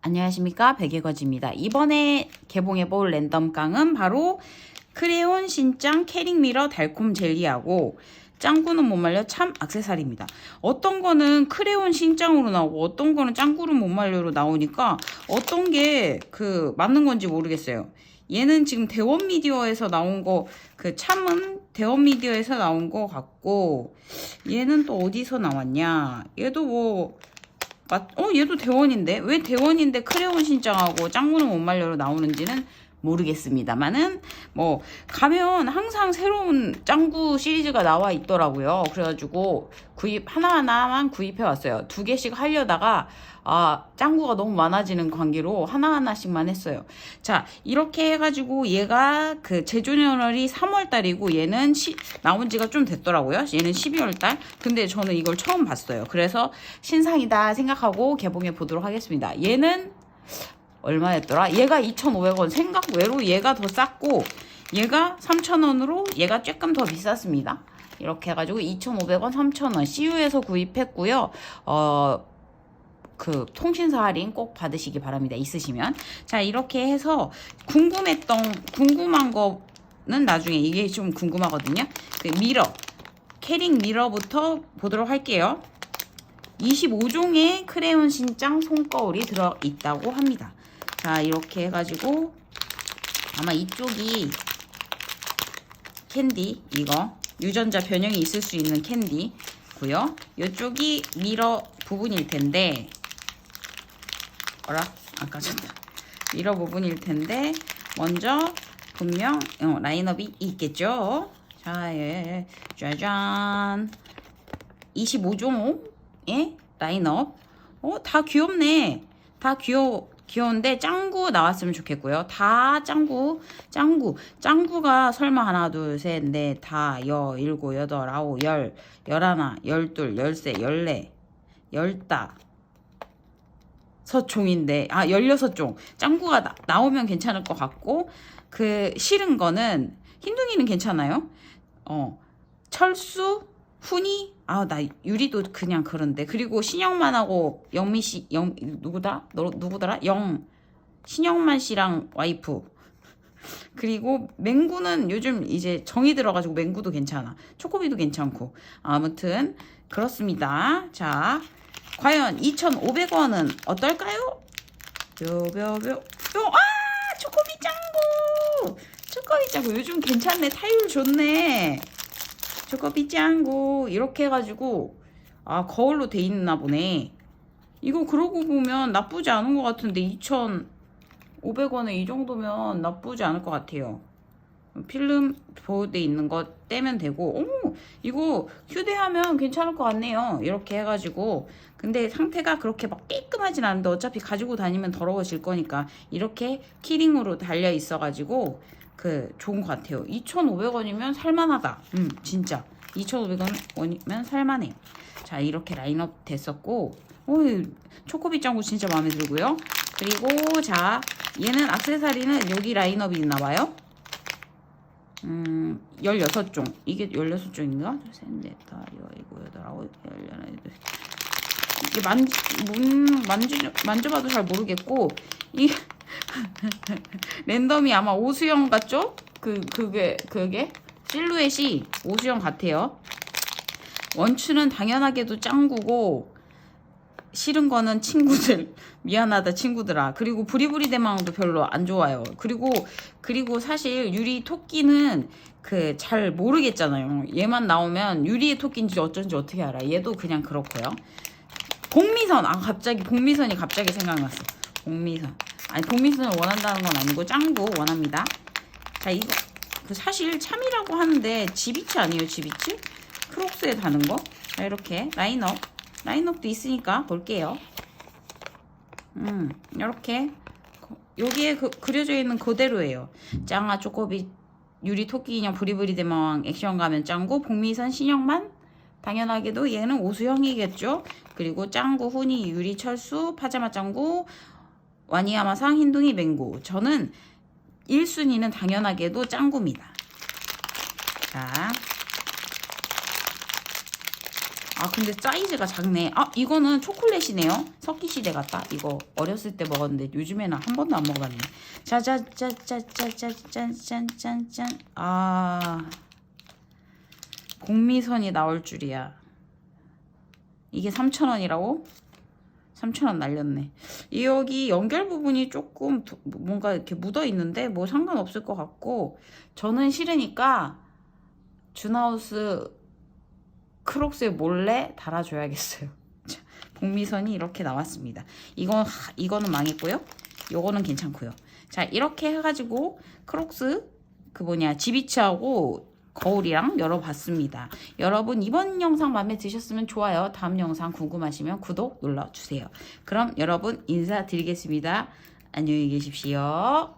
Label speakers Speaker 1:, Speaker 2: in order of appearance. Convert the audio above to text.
Speaker 1: 안녕하십니까 백예거지입니다. 이번에 개봉해볼 랜덤 깡은 바로 크레온 신짱 캐릭 미러 달콤 젤리하고 짱구는 못 말려 참 악세사리입니다. 어떤 거는 크레온 신짱으로 나오고 어떤 거는 짱구는 못 말려로 나오니까 어떤 게 그 맞는 건지 모르겠어요. 얘는 지금 대원 미디어에서 나온 거 그 참은 대원 미디어에서 나온 거 같고 얘는 또 어디서 나왔냐? 얘도 뭐 맞, 어, 얘도 대원인데? 왜 대원인데 크레온 신짱하고 짱구는 못 말려로 나오는지는 모르겠습니다만은, 뭐, 가면 항상 새로운 짱구 시리즈가 나와 있더라고요. 그래가지고 구입, 하나하나만 구입해 왔어요. 두 개씩 하려다가, 아, 짱구가 너무 많아지는 관계로 하나하나씩만 했어요. 자, 이렇게 해가지고 얘가 그 제조년월이 3월달이고 얘는 시, 나온 지가 좀 됐더라고요. 얘는 12월달. 근데 저는 이걸 처음 봤어요. 그래서 신상이다 생각하고 개봉해 보도록 하겠습니다. 얘는 얼마였더라? 얘가 2,500원. 생각 외로 얘가 더 쌌고 얘가 3,000원으로 얘가 조금 더 비쌌습니다. 이렇게 해가지고 2,500원, 3,000원 CU에서 구입했고요. 어, 그 통신사 할인 꼭 받으시기 바랍니다. 있으시면. 자, 이렇게 해서 궁금했던 궁금한 거는 나중에 이게 좀 궁금하거든요. 그 미러. 캐릭 미러부터 보도록 할게요. 25종의 크레용 신장 손거울이 들어 있다고 합니다. 자, 이렇게 해가지고 아마 이쪽이 캔디 이거 유전자 변형이 있을 수 있는 캔디고요. 이쪽이 미러 부분일 텐데 어라 아까 졌다 미러 부분일 텐데 먼저 분명 어, 라인업이 있겠죠. 자, 예, 짜잔 25종의 라인업. 어, 다 귀엽네. 다 귀여, 귀여운데 짱구 나왔으면 좋겠고요. 다 짱구, 짱구. 짱구가 설마 하나, 둘, 셋, 넷, 다, 여, 일곱, 여덟, 아홉, 열, 열하나, 열둘, 열세, 열네, 열다. 서종인데 아 16종 짱구가 나, 나오면 괜찮을 것 같고 그 싫은 거는 흰둥이는 괜찮아요 어 철수 훈이? 아 나 유리도 그냥 그런데. 그리고 신영만 하고 영미 씨영 누구다? 너 누구더라? 영. 신영만 씨랑 와이프. 그리고 맹구는 요즘 이제 정이 들어가지고 맹구도 괜찮아. 초코비도 괜찮고. 아무튼 그렇습니다. 자 과연 2,500원은 어떨까요? 뼈뼈뼈 뼈, 아 초코비 짱구! 초코비 짱구. 요즘 괜찮네. 타율 좋네 초코비 짱구 이렇게 해가지고 아 거울로 돼 있나 보네. 이거 그러고 보면 나쁘지 않은 것 같은데 2,500원에 이 정도면 나쁘지 않을 것 같아요. 필름 보호돼 있는 거 떼면 되고. 어머 이거 휴대하면 괜찮을 것 같네요. 이렇게 해가지고. 근데 상태가 그렇게 막 깨끗하진 않은데 어차피 가지고 다니면 더러워질 거니까 이렇게 키링으로 달려 있어 가지고 그 좋은 것 같아요 2,500원이면 살만하다 음 진짜 2,500원이면 살만해요 자 이렇게 라인업 됐었고 오 초코비 짱구 진짜 마음에 들고요 그리고 자 얘는 악세사리는 여기 라인업이 있나봐요 음, 16종. 이게 16종인가? 셋, 넷, 다, 여, 일곱, 여덟, 아홉, 열, 열하나, 열둘. 이게 만, 문, 만지, 만져봐도 잘 모르겠고, 이, 랜덤이 아마 오수영 같죠? 그, 그게, 그게? 실루엣이 오수영 같아요. 원추는 당연하게도 짱구고, 싫은 거는 친구들 미안하다 친구들아. 그리고 부리부리 대망도 별로 안 좋아요. 그리고 그리고 사실 유리 토끼는 그 잘 모르겠잖아요. 얘만 나오면 유리의 토끼인지 어쩐지 어떻게 알아. 얘도 그냥 그렇고요. 복미선. 아 갑자기 복미선이 갑자기 생각났어. 복미선 아니 복미선을 원한다는 건 아니고 짱구 원합니다. 자 이거 그 사실 참이라고 하는데 지비치 아니에요 지비치? 크록스에 다는 거 자 이렇게. 라인업. 라인업도 있으니까 볼게요. 음, 이렇게. 여기에 그, 그려져 있는 그대로예요. 짱아 쪼꼬비 유리 토끼 인형 부리부리 대마왕 액션 가면 짱구 복미선 신영만? 당연하게도 얘는 오수형이겠죠. 그리고 짱구 훈이 유리 철수 파자마 짱구 와니야마상 흰둥이 맹구 저는 1순위는 당연하게도 짱구입니다. 자 아 근데 사이즈가 작네. 아 이거는 초콜릿이네요. 석기 시대 같다. 이거 어렸을 때 먹었는데 요즘에는 한 번도 안 먹어봤네. 짜자짜짜짜짜짠짠짠짠. 아 복미선이 나올 줄이야. 이게 3,000원이라고? 3,000원 날렸네. 이 여기 연결 부분이 조금 도- 뭔가 이렇게 묻어 있는데 뭐 상관없을 것 같고 저는 싫으니까 준하우스 크록스에 몰래 달아줘야겠어요. 자, 복미선이 이렇게 나왔습니다. 이건 하- 이거는 망했고요. 요거는 괜찮고요. 자 이렇게 해가지고 크록스 그 뭐냐 지비치하고 거울이랑 열어봤습니다. 여러분 이번 영상 마음에 드셨으면 좋아요. 다음 영상 궁금하시면 구독 눌러주세요. 그럼 여러분 인사드리겠습니다. 안녕히 계십시오.